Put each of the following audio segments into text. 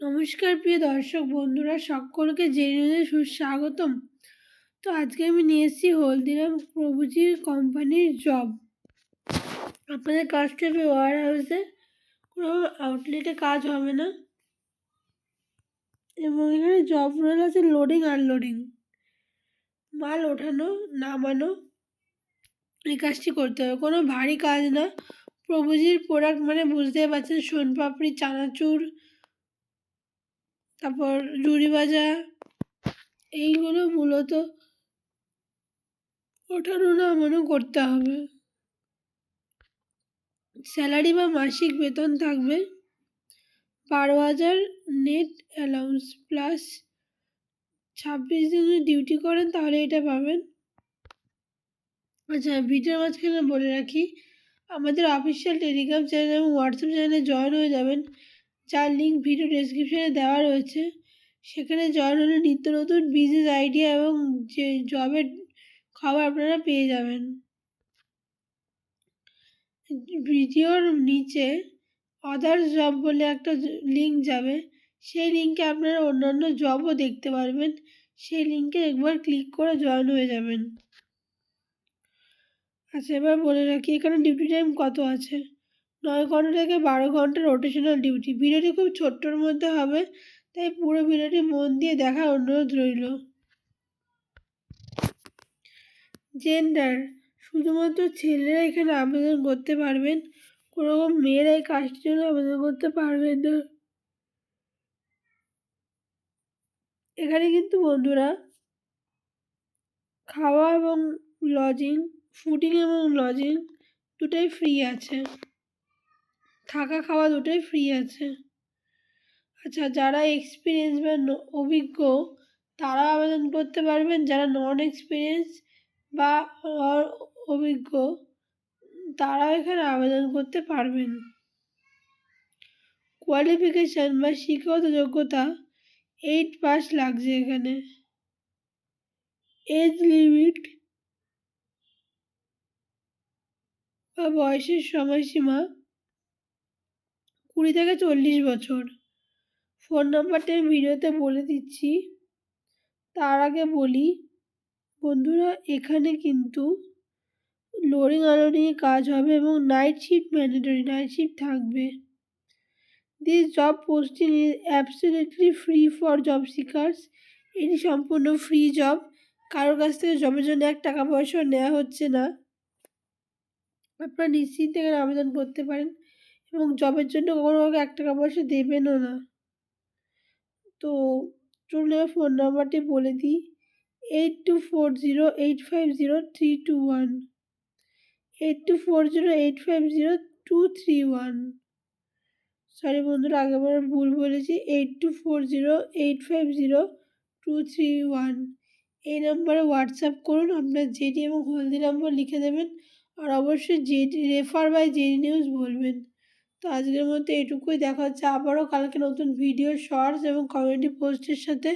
নমস্কার প্রিয় দর্শক বন্ধুরা, সকলকে জেনে সুস্বাগতম। তো আজকে আমি নিয়ে এসেছি হলদিরাম প্রভুজির কোম্পানির জব আপনাদের কাজটা হবে ওয়ার হাউসে কোনো আউটলেটে কাজ হবে না। এবং এখানে জব রোল আছে লোডিং আনলোডিং মাল ওঠানো, নামানো, এই কাজটি করতে হবে। কোনো ভারী কাজ না। প্রভুজির প্রোডাক্ট মানে বুঝতেই পারছেন, সোনপাপড়ি, চানাচুর তারপর জুড়ি ভাজা এইগুলো মূলত ওঠানো নামানো করতে হবে। স্যালারি বা মাসিক বেতন থাকবে বারো হাজার নেট অ্যালাউন্স প্লাস ছাব্বিশ দিন যদি ডিউটি করেন তাহলে এটা পাবেন। আচ্ছা ভিডিওর মাঝখানে বলে রাখি, আমাদের অফিসিয়াল টেলিগ্রাম চ্যানেল এবং হোয়াটসঅ্যাপ চ্যানেলে জয়েন হয়ে যাবেন। যার লিঙ্ক ভিডিও ডেসক্রিপশানে দেওয়া রয়েছে। সেখানে জয়েন হলে নিত্য নতুন বিজনেস আইডিয়া এবং যে জবের খবর আপনারা পেয়ে যাবেন। ভিডিওর নিচে আদার্স জব বলে একটা লিঙ্ক যাবে। সেই লিঙ্কে আপনারা অন্যান্য জবও দেখতে পারবেন। সেই লিঙ্কে একবার ক্লিক করে জয়েন হয়ে যাবেন। আচ্ছা এবার বলে রাখি, এখানে ডিউটি টাইম কত আছে? নয় ঘণ্টা থেকে বারো ঘণ্টা রোটেশনাল ডিউটি ভিডিওটি খুব ছোট্টর মধ্যে হবে, তাই পুরো ভিডিওটি মন দিয়ে দেখার অনুরোধ রইল। জেন্ডার শুধুমাত্র ছেলেরা এখানে আবেদন করতে পারবেন কোনো মেয়েরা এই কাজটির জন্য আবেদন করতে পারবেন না। এখানে কিন্তু বন্ধুরা, খাওয়া এবং লজিং ফুডিং এবং লজিং দুটোই ফ্রি আছে। থাকা খাওয়া দুটোই ফ্রি আছে। আচ্ছা যারা এক্সপিরিয়েন্স বা অভিজ্ঞ, তারা আবেদন করতে পারবেন। যারা নন এক্সপিরিয়েন্স বা অভিজ্ঞ তারাও এখানে আবেদন করতে পারবেন। কোয়ালিফিকেশান বা শিক্ষাগত যোগ্যতা এইট পাস লাগছে এখানে। এজ লিমিট বা বয়সের সময়সীমা কুড়ি থেকে চল্লিশ বছর। ফোন নাম্বারটা আমি ভিডিওতে বলে দিচ্ছি। তার আগে বলি, বন্ধুরা, এখানে কিন্তু লোডিং আনলোডিংয়ে কাজ হবে এবং night shift mandatory night shift থাকবে। This job posting is absolutely free for job seekers এটি সম্পূর্ণ ফ্রি জব কারোর কাছ থেকে জবের জন্য এক টাকা পয়সাও নেওয়া হচ্ছে না। আপনারা নিশ্চিন্তে এখানে আবেদন করতে পারেন। এবং জবের জন্য কখনো কাউকে এক টাকা পয়সা দেবেনও না। তো এবার ফোন নাম্বারটি বলে দিই eight two four zero eight five zero three two one eight two four zero eight five zero two three one sorry বন্ধুরা আগেবার ভুল বলেছি eight two four zero eight five zero two three one এই নাম্বারে WhatsApp করুন, আপনার JD এবং হলদি number লিখে দেবেন, আর অবশ্যই JD refer by JD news বলবেন। তো আজকের মধ্যে এটুকুই দেখা হচ্ছে আবারও কালকে নতুন ভিডিও শর্টস এবং কমেডি পোস্টের সাথে।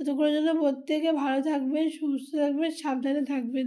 ততক্ষণের জন্য প্রত্যেকে ভালো থাকবেন, সুস্থ থাকবেন, সাবধানে থাকবেন।